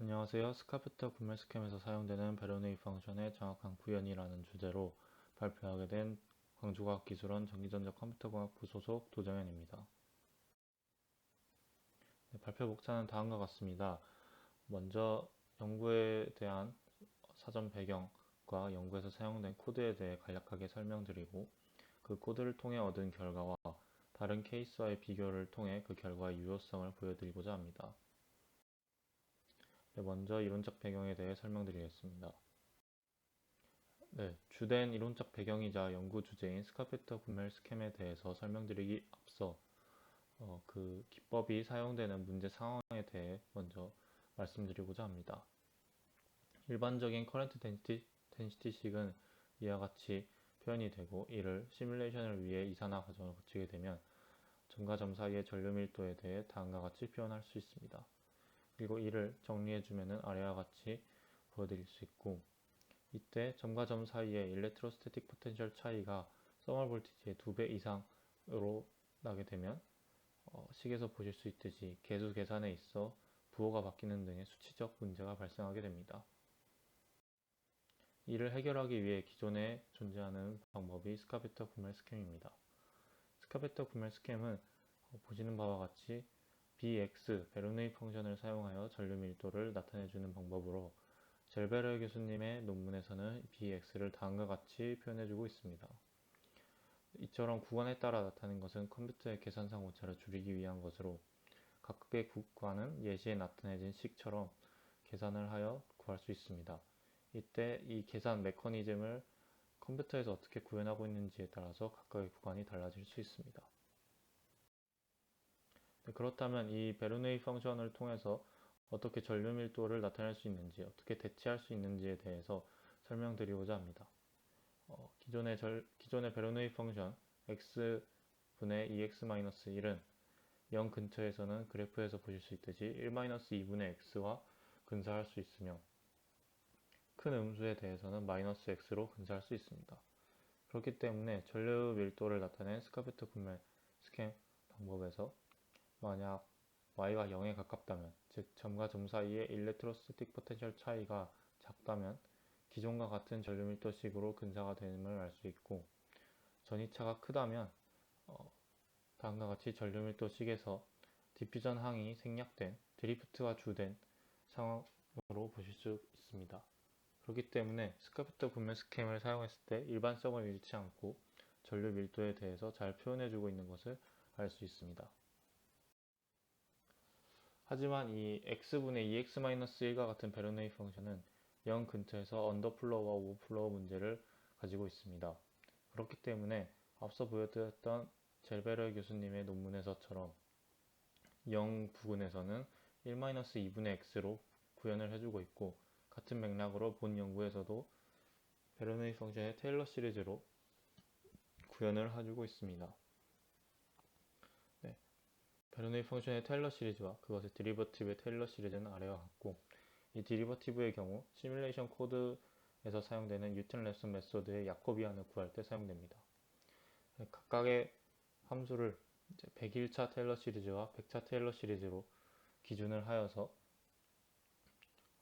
안녕하세요. 스카프터 구매 스캠에서 사용되는 베로네이 펑션의 정확한 구현이라는 주제로 발표하게 된 광주과학기술원 전기전자 컴퓨터공학부 소속 도정현입니다. 네, 발표 목차는 다음과 같습니다. 먼저 연구에 대한 사전 배경과 연구에서 사용된 코드에 대해 간략하게 설명드리고 그 코드를 통해 얻은 결과와 다른 케이스와의 비교를 통해 그 결과의 유효성을 보여드리고자 합니다. 네, 먼저 이론적 배경에 대해 설명드리겠습니다. 네, 주된 이론적 배경이자 연구 주제인 스카페터 구멜 스캠에 대해서 설명드리기 앞서 어, 그 기법이 사용되는 문제 상황에 대해 먼저 말씀드리고자 합니다. 일반적인 커런트 덴시티, 덴시티 식은 이와 같이 표현이 되고 이를 시뮬레이션을 위해 이산화 과정을 거치게 되면 점과 점 사이의 전류 밀도에 대해 다음과 같이 표현할 수 있습니다. 그리고 이를 정리해 주면 아래와 같이 보여드릴 수 있고 이때 점과 점 사이의 일렉트로스태틱 포텐셜 차이가 서멀 볼티지의 2배 이상으로 나게 되면 어, 식에서 보실 수 있듯이 개수 계산에 있어 부호가 바뀌는 등의 수치적 문제가 발생하게 됩니다. 이를 해결하기 위해 기존에 존재하는 방법이 스카베터 구멜 스캠입니다. 스카베터 구멜 스캠은 어, 보시는 바와 같이 bx 베르누이 펑션을 사용하여 전류 밀도를 나타내주는 방법으로 젤베르 교수님의 논문에서는 bx를 다음과 같이 표현해주고 있습니다. 이처럼 구간에 따라 나타낸 것은 컴퓨터의 계산상 오차를 줄이기 위한 것으로 각각의 구간은 예시에 나타내진 식처럼 계산을 하여 구할 수 있습니다. 이때 이 계산 메커니즘을 컴퓨터에서 어떻게 구현하고 있는지에 따라서 각각의 구간이 달라질 수 있습니다. 네, 그렇다면 이 베르네이 펑션을 통해서 어떻게 전류 밀도를 나타낼 수 있는지, 어떻게 대체할 수 있는지에 대해서 설명드리고자 합니다. 어, 기존의, 절, 기존의 베르네이 펑션 x분의 2x-1은 0 근처에서는 그래프에서 보실 수 있듯이 1-2분의 x와 근사할 수 있으며 큰 음수에 대해서는 마이너스 x로 근사할 수 있습니다. 그렇기 때문에 전류 밀도를 나타낸 스카베트 분말 스캔 방법에서 만약 y가 0에 가깝다면, 즉 점과 점 사이의 일렉트로스틱 포텐셜 차이가 작다면 기존과 같은 전류 밀도식으로 근사가 됨을 알 수 있고 전이차가 크다면 어, 다음과 같이 전류 밀도식에서 디퓨전 항이 생략된 드리프트가 주된 상황으로 보실 수 있습니다. 그렇기 때문에 스카프터 분면 스캠을 사용했을 때 일반성을 잃지 않고 전류 밀도에 대해서 잘 표현해주고 있는 것을 알 수 있습니다. 하지만 이 x분의 2x-1과 같은 베르네이 펑션은 0 근처에서 언더플로우와 오버플로우 문제를 가지고 있습니다. 그렇기 때문에 앞서 보여드렸던 젤베르 교수님의 논문에서처럼 0 부근에서는 1-2분의 x로 구현을 해주고 있고 같은 맥락으로 본 연구에서도 베르네이 펑션의 테일러 시리즈로 구현을 해주고 있습니다. 베르네이 펑션의 테일러 시리즈와 그것의 디리버티브의 테일러 시리즈는 아래와 같고 이 디리버티브의 경우 시뮬레이션 코드에서 사용되는 유튼 랩슨 메소드의 야코비안을 구할 때 사용됩니다. 각각의 함수를 101차 테일러 시리즈와 100차 테일러 시리즈로 기준을 하여서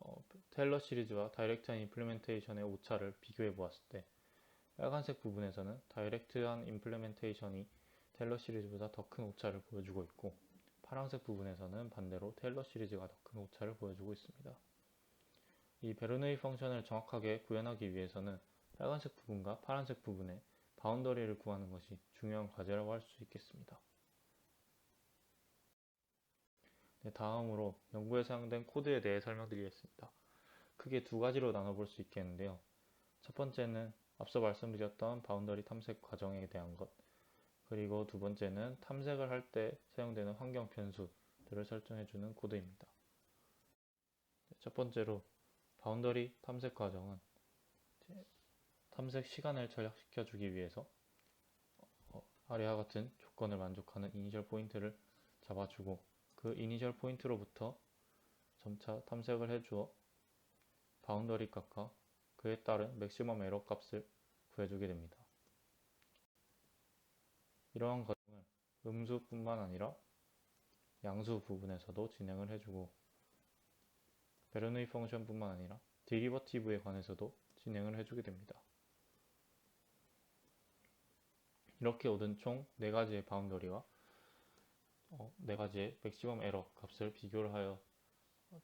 어, 테일러 시리즈와 다이렉트한 임플리멘테이션의 오차를 비교해 보았을 때 빨간색 부분에서는 다이렉트한 임플리멘테이션이 테일러 시리즈보다 더 큰 오차를 보여주고 있고 파란색 부분에서는 반대로 테일러 시리즈가 더 큰 오차를 보여주고 있습니다. 이 베르누이 펑션을 정확하게 구현하기 위해서는 빨간색 부분과 파란색 부분의 바운더리를 구하는 것이 중요한 과제라고 할 수 있겠습니다. 네, 다음으로 연구에 사용된 코드에 대해 설명드리겠습니다. 크게 두 가지로 나눠볼 수 있겠는데요. 첫 번째는 앞서 말씀드렸던 바운더리 탐색 과정에 대한 것, 그리고 두 번째는 탐색을 할 때 사용되는 환경 변수들을 설정해주는 코드입니다. 첫 번째로 바운더리 탐색 과정은 탐색 시간을 절약시켜 주기 위해서 어, 아래와 같은 조건을 만족하는 이니셜 포인트를 잡아주고 그 이니셜 포인트로부터 점차 탐색을 해주어 바운더리 값과 그에 따른 맥시멈 에러 값을 구해주게 됩니다. 이러한 과정을 음수뿐만 아니라 양수 부분에서도 진행을 해주고 베르누이 펑션뿐만 아니라 데리버티브에 관해서도 진행을 해주게 됩니다. 이렇게 얻은 총 4가지의 바운더리와 어, 4가지의 맥시멈 에러 값을 비교를 하여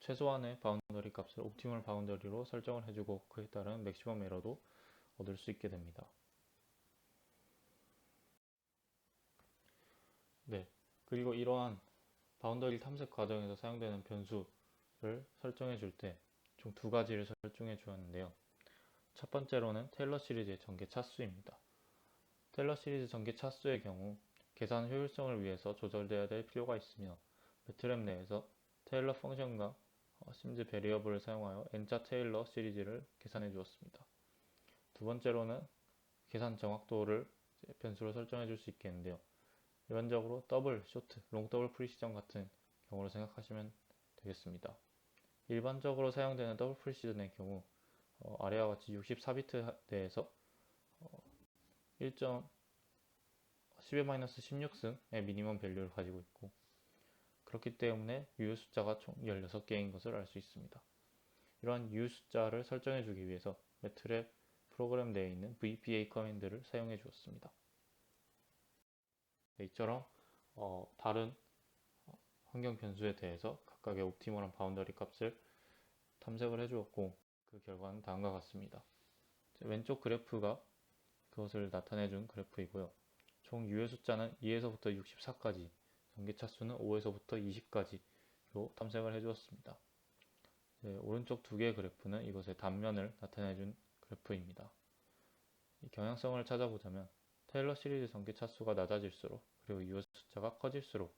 최소한의 바운더리 값을 옵티멀 바운더리로 설정을 해주고 그에 따른 맥시멈 에러도 얻을 수 있게 됩니다. 네, 그리고 이러한 바운더리 탐색 과정에서 사용되는 변수를 설정해 줄 때 총 두 가지를 설정해 주었는데요. 첫 번째로는 테일러 시리즈의 전개 차수입니다. 테일러 시리즈 전개 차수의 경우 계산 효율성을 위해서 조절되어야 될 필요가 있으며 매트랩 내에서 테일러 펑션과 어, 심즈 베리어블을 사용하여 n자 테일러 시리즈를 계산해 주었습니다. 두 번째로는 계산 정확도를 변수로 설정해 줄 수 있겠는데요. 일반적으로 더블, 쇼트, 롱 더블 프리시전 같은 경우로 생각하시면 되겠습니다. 일반적으로 사용되는 더블 프리시전의 경우 어, 아래와 같이 64비트 내에서 어, 1.10의-16승의 미니멈 밸류를 가지고 있고 그렇기 때문에 유효 숫자가 총 16개인 것을 알 수 있습니다. 이러한 유효 숫자를 설정해 주기 위해서 매트랩 프로그램 내에 있는 VPA 커맨드를 사용해 주었습니다. 네, 이처럼 어, 다른 환경 변수에 대해서 각각의 옵티멀한 바운더리 값을 탐색을 해주었고 그 결과는 다음과 같습니다. 왼쪽 그래프가 그것을 나타내준 그래프이고요. 총 유효 숫자는 2에서부터 64까지, 전개차 수는 5에서부터 20까지로 탐색을 해주었습니다. 네, 오른쪽 두 개의 그래프는 이것의 단면을 나타내준 그래프입니다. 경향성을 찾아보자면 테일러 시리즈 전개 차 수가 낮아질수록 그리고 유효 숫자가 커질수록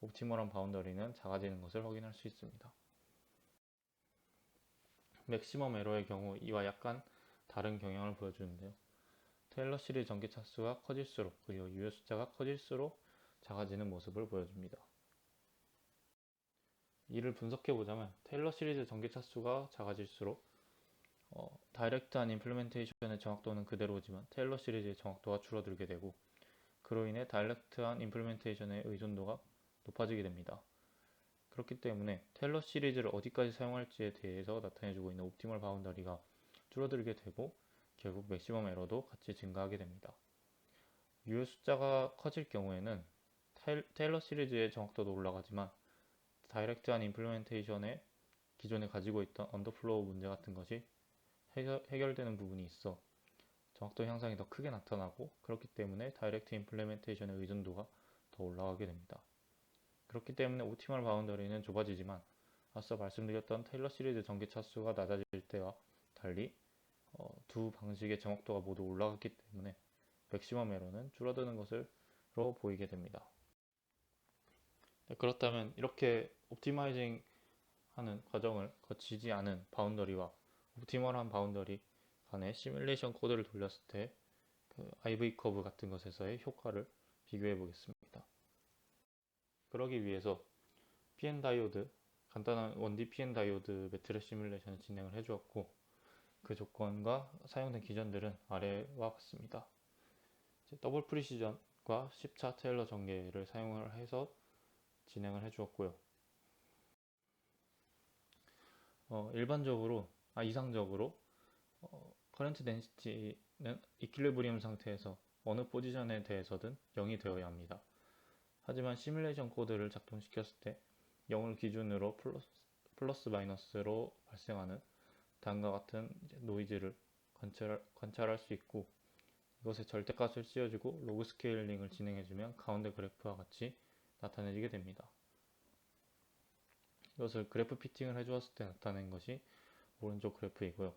옵티멀한 바운더리는 작아지는 것을 확인할 수 있습니다. 맥시멈 에러의 경우 이와 약간 다른 경향을 보여주는데요. 테일러 시리즈 전개 차 수가 커질수록 그리고 유효 숫자가 커질수록 작아지는 모습을 보여줍니다. 이를 분석해 보자면 테일러 시리즈 전개 차 수가 작아질수록 어, 다이렉트한 임플리멘테이션의 정확도는 그대로지만 테일러 시리즈의 정확도가 줄어들게 되고 그로 인해 다이렉트한 임플리멘테이션의 의존도가 높아지게 됩니다. 그렇기 때문에 테일러 시리즈를 어디까지 사용할지에 대해서 나타내주고 있는 옵티멀 바운더리가 줄어들게 되고 결국 맥시멈 에러도 같이 증가하게 됩니다. 유효 숫자가 커질 경우에는 테일러 시리즈의 정확도도 올라가지만 다이렉트한 임플리멘테이션에 기존에 가지고 있던 언더플로우 문제 같은 것이 해결, 되는 부분이 있어 정확도 향상이 더 크게 나타나고 그렇기 때문에 다이렉트 임플레멘테이션의 의존도가 더 올라가게 됩니다. 그렇기 때문에 옵티멀 바운더리는 좁아지지만 앞서 말씀드렸던 테일러 시리즈 전개 차수가 낮아질 때와 달리 어, 두 방식의 정확도가 모두 올라갔기 때문에 맥시멈 에러는 줄어드는 것으로 보이게 됩니다. 네, 그렇다면 이렇게 옵티마이징 하는 과정을 거치지 않은 바운더리와 옵티멀한 바운더리 간의 시뮬레이션 코드를 돌렸을 때 그 IV 커브 같은 것에서의 효과를 비교해 보겠습니다. 그러기 위해서 PN 다이오드, 간단한 1D PN 다이오드 매트랩 시뮬레이션을 진행을 해 주었고 그 조건과 사용된 기전들은 아래와 같습니다. 더블 프리시전과 10차 테일러 전개를 사용을 해서 진행을 해 주었고요. 어, 일반적으로 아, 이상적으로 어, 커런트 덴시티는 이퀄리브리엄 상태에서 어느 포지션에 대해서든 0이 되어야 합니다. 하지만 시뮬레이션 코드를 작동시켰을 때 0을 기준으로 플러스, 플러스 마이너스로 발생하는 다음과 같은 노이즈를 관찰, 관찰할 수 있고 이것의 절대값을 씌워주고 로그 스케일링을 진행해주면 가운데 그래프와 같이 나타내지게 됩니다. 이것을 그래프 피팅을 해주었을 때 나타낸 것이 오른쪽 그래프이고요.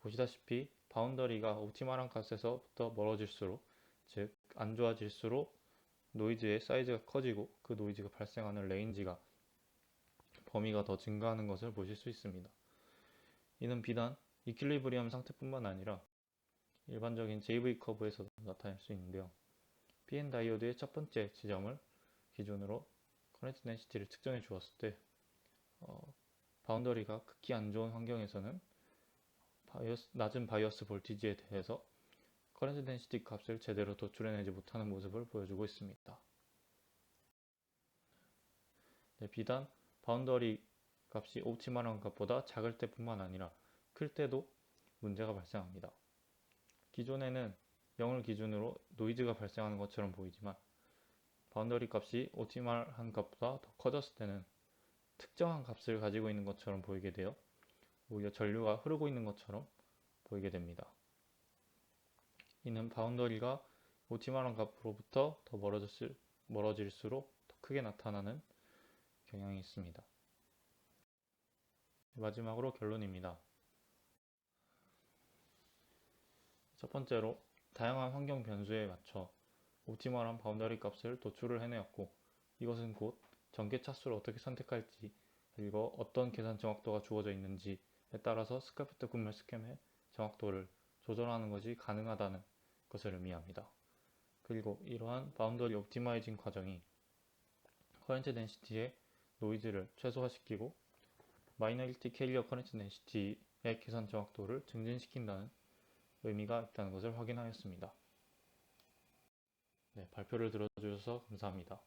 보시다시피 바운더리가 옵티멀한 값에서부터 멀어질수록 즉 안 좋아질수록 노이즈의 사이즈가 커지고 그 노이즈가 발생하는 레인지가 범위가 더 증가하는 것을 보실 수 있습니다. 이는 비단 이퀄리브리엄 상태뿐만 아니라 일반적인 JV 커브에서도 나타낼 수 있는데요. PN 다이오드의 첫 번째 지점을 기준으로 커넥트 덴시티를 측정해 주었을 때 어, 바운더리가 극히 안 좋은 환경에서는 바이어스, 낮은 바이어스 볼티지에 대해서 커렌트 덴시티 값을 제대로 도출해내지 못하는 모습을 보여주고 있습니다. 네, 비단 바운더리가 값이 옵티멀한 값보다 작을 때뿐만 아니라 클 때도 문제가 발생합니다. 기존에는 0을 기준으로 노이즈가 발생하는 것처럼 보이지만 바운더리 값이 옵티멀한 값보다 더 커졌을 때는 특정한 값을 가지고 있는 것처럼 보이게 되어 오히려 전류가 흐르고 있는 것처럼 보이게 됩니다. 이는 바운더리가 옵티멀한 값으로부터 더 멀어졌을, 멀어질수록 더 크게 나타나는 경향이 있습니다. 마지막으로 결론입니다. 첫 번째로 다양한 환경 변수에 맞춰 옵티멀한 바운더리 값을 도출을 해내었고 이것은 곧 전개 차수를 어떻게 선택할지 그리고 어떤 계산 정확도가 주어져 있는지에 따라서 스카프트 분말 스캠의 정확도를 조절하는 것이 가능하다는 것을 의미합니다. 그리고 이러한 바운더리 옵티마이징 과정이 커런트 덴시티의 노이즈를 최소화시키고 마이너리티 캐리어 커런트 덴시티의 계산 정확도를 증진시킨다는 의미가 있다는 것을 확인하였습니다. 네, 발표를 들어주셔서 감사합니다.